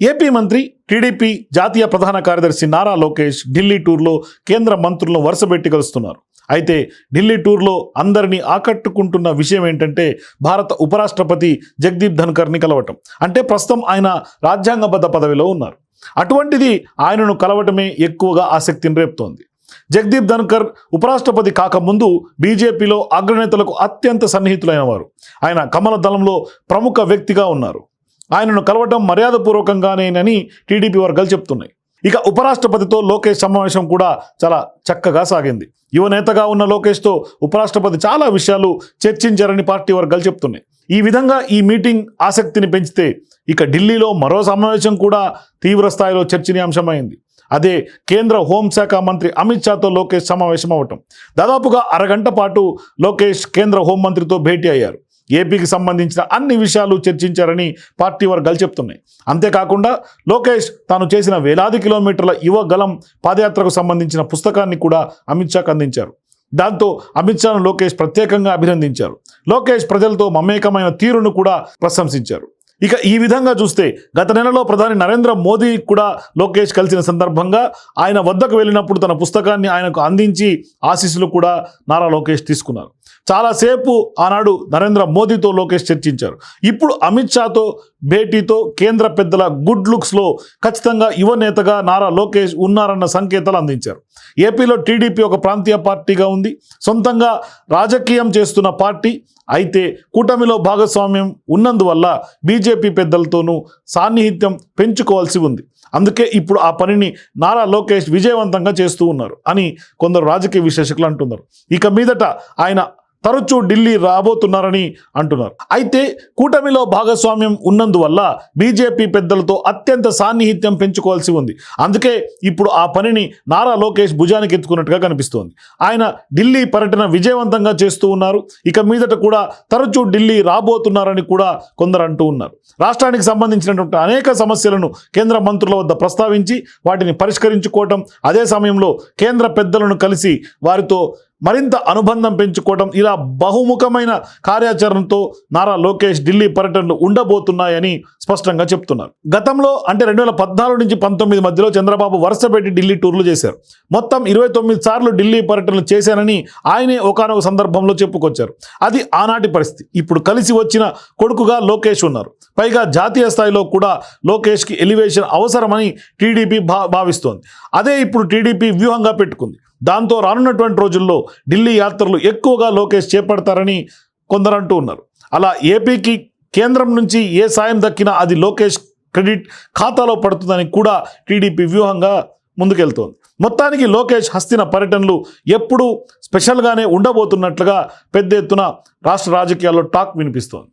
AP మంత్రి TDP జాతీయ ప్రధాన కార్యదర్శి నారా లోకేష్ ఢిల్లీ టూర్లో కేంద్ర మంత్రులను వరుసపెట్టి కలుస్తున్నారు. అయితే ఢిల్లీ టూర్లో అందరినీ ఆకట్టుకుంటున్న విషయం ఏంటంటే భారత ఉపరాష్ట్రపతి జగదీప్ ధన్కర్ని కలవటం. అంటే ప్రస్తుతం ఆయన రాజ్యాంగబద్ధ పదవిలో ఉన్నారు. అటువంటిది ఆయనను కలవటమే ఎక్కువగా ఆసక్తిని రేపుతోంది. జగదీప్ ధన్కర్ ఉపరాష్ట్రపతి కాకముందు బీజేపీలో అగ్రనేతలకు అత్యంత సన్నిహితులైన వారు ఆయన కమల దళంలో ప్రముఖ వ్యక్తిగా ఉన్నారు. ఆయనను కలవటం మర్యాదపూర్వకంగానేనని టీడీపీ వర్గాలు చెప్తున్నాయి. ఇక ఉపరాష్ట్రపతితో లోకేష్ సమావేశం కూడా చాలా చక్కగా సాగింది. యువ నేతగా ఉన్న లోకేష్తో ఉపరాష్ట్రపతి చాలా విషయాలు చర్చించారని పార్టీ వర్గాలు చెప్తున్నాయి. ఈ విధంగా ఈ మీటింగ్ ఆసక్తిని పెంచితే ఇక ఢిల్లీలో మరో సమావేశం కూడా తీవ్ర స్థాయిలో చర్చనీయాంశమైంది. అదే కేంద్ర హోంశాఖ మంత్రి అమిత్ షాతో లోకేష్ సమావేశం అవటం దాదాపుగా అరగంట పాటు లోకేష్ కేంద్ర హోంమంత్రితో భేటీ అయ్యారు. ఏపీకి సంబంధించిన అన్ని విషయాలు చర్చించారని పార్టీ వర్గాలు చెప్తున్నాయి. అంతేకాకుండా లోకేష్ తాను చేసిన వేలాది కిలోమీటర్ల యువ గలం పాదయాత్రకు సంబంధించిన పుస్తకాన్ని కూడా అమిత్ షాకు అందించారు. దాంతో అమిత్ షాను లోకేష్ ప్రత్యేకంగా అభినందించారు. లోకేష్ ప్రజలతో మమేకమైన తీరును కూడా ప్రశంసించారు. ఇక ఈ విధంగా చూస్తే గత నెలలో ప్రధాని నరేంద్ర మోదీ కూడా లోకేష్ కలిసిన సందర్భంగా ఆయన వద్దకు వెళ్ళినప్పుడు తన పుస్తకాన్ని ఆయనకు అందించి ఆశీస్సులు కూడా నారా లోకేష్ తీసుకున్నారు. చాలాసేపు ఆనాడు నరేంద్ర మోదీతో లోకేష్ చర్చించారు. ఇప్పుడు అమిత్ షాతో భేటీతో కేంద్ర పెద్దల గుడ్ లుక్స్లో ఖచ్చితంగా యువ నేతగా నారా లోకేష్ ఉన్నారన్న సంకేతాలు అందించారు. ఏపీలో టీడీపీ ఒక ప్రాంతీయ పార్టీగా ఉంది. సొంతంగా రాజకీయం చేస్తున్న పార్టీ. అయితే కూటమిలో భాగస్వామ్యం ఉన్నందువల్ల బీజేపీ పెద్దలతోనూ సాన్నిహిత్యం పెంచుకోవాల్సి ఉంది. అందుకే ఇప్పుడు ఆ పనిని నారా లోకేష్ విజయవంతంగా చేస్తూ ఉన్నారు అని కొందరు రాజకీయ విశ్లేషకులు అంటున్నారు. ఇక మీదట ఆయన తరచూ ఢిల్లీ రాబోతున్నారని అంటున్నారు. అయితే కూటమిలో భాగస్వామ్యం ఉన్నందువల్ల బీజేపీ పెద్దలతో అత్యంత సాన్నిహిత్యం పెంచుకోవాల్సి ఉంది. అందుకే ఇప్పుడు ఆ పనిని నారా లోకేష్ భుజానికి ఎత్తుకున్నట్టుగా కనిపిస్తోంది. ఆయన ఢిల్లీ పర్యటన విజయవంతంగా చేస్తూ ఉన్నారు. ఇక మీదట కూడా తరచూ ఢిల్లీ రాబోతున్నారని కూడా కొందరు అంటూ ఉన్నారు. రాష్ట్రానికి సంబంధించినటువంటి అనేక సమస్యలను కేంద్ర మంత్రుల వద్ద ప్రస్తావించి వాటిని పరిష్కరించుకోవటం అదే సమయంలో కేంద్ర పెద్దలను కలిసి వారితో మరింత అనుబంధం పెంచుకోవడం ఇలా బహుముఖమైన కార్యాచరణతో నారా లోకేష్ ఢిల్లీ పర్యటనలు ఉండబోతున్నాయని స్పష్టంగా చెప్తున్నారు. గతంలో అంటే రెండు వేల పద్నాలుగు నుంచి పంతొమ్మిది మధ్యలో చంద్రబాబు వరుసపెట్టి ఢిల్లీ టూర్లు చేశారు. మొత్తం ఇరవై తొమ్మిది సార్లు ఢిల్లీ పర్యటనలు చేశానని ఆయనే ఒకనొక సందర్భంలో చెప్పుకొచ్చారు. అది ఆనాటి పరిస్థితి. ఇప్పుడు కలిసి వచ్చిన కొడుకుగా లోకేష్ ఉన్నారు. పైగా జాతీయ స్థాయిలో కూడా లోకేష్కి ఎలివేషన్ అవసరమని టీడీపీ భా భావిస్తోంది. అదే ఇప్పుడు టీడీపీ వ్యూహంగా పెట్టుకుంది. దాంతో రానున్నటువంటి రోజుల్లో ఢిల్లీ యాత్రలు ఎక్కువగా లోకేష్ చేపడతారని కొందరంటూ ఉన్నారు. అలా ఏపీకి కేంద్రం నుంచి ఏ సాయం దక్కినా అది లోకేష్ క్రెడిట్ ఖాతాలో పడుతుందని కూడా టీడీపీ వ్యూహంగా ముందుకెళ్తోంది. మొత్తానికి లోకేష్ హస్తిన పర్యటనలు ఎప్పుడూ స్పెషల్గానే ఉండబోతున్నట్లుగా పెద్ద ఎత్తున రాష్ట్ర రాజకీయాల్లో టాక్ వినిపిస్తోంది.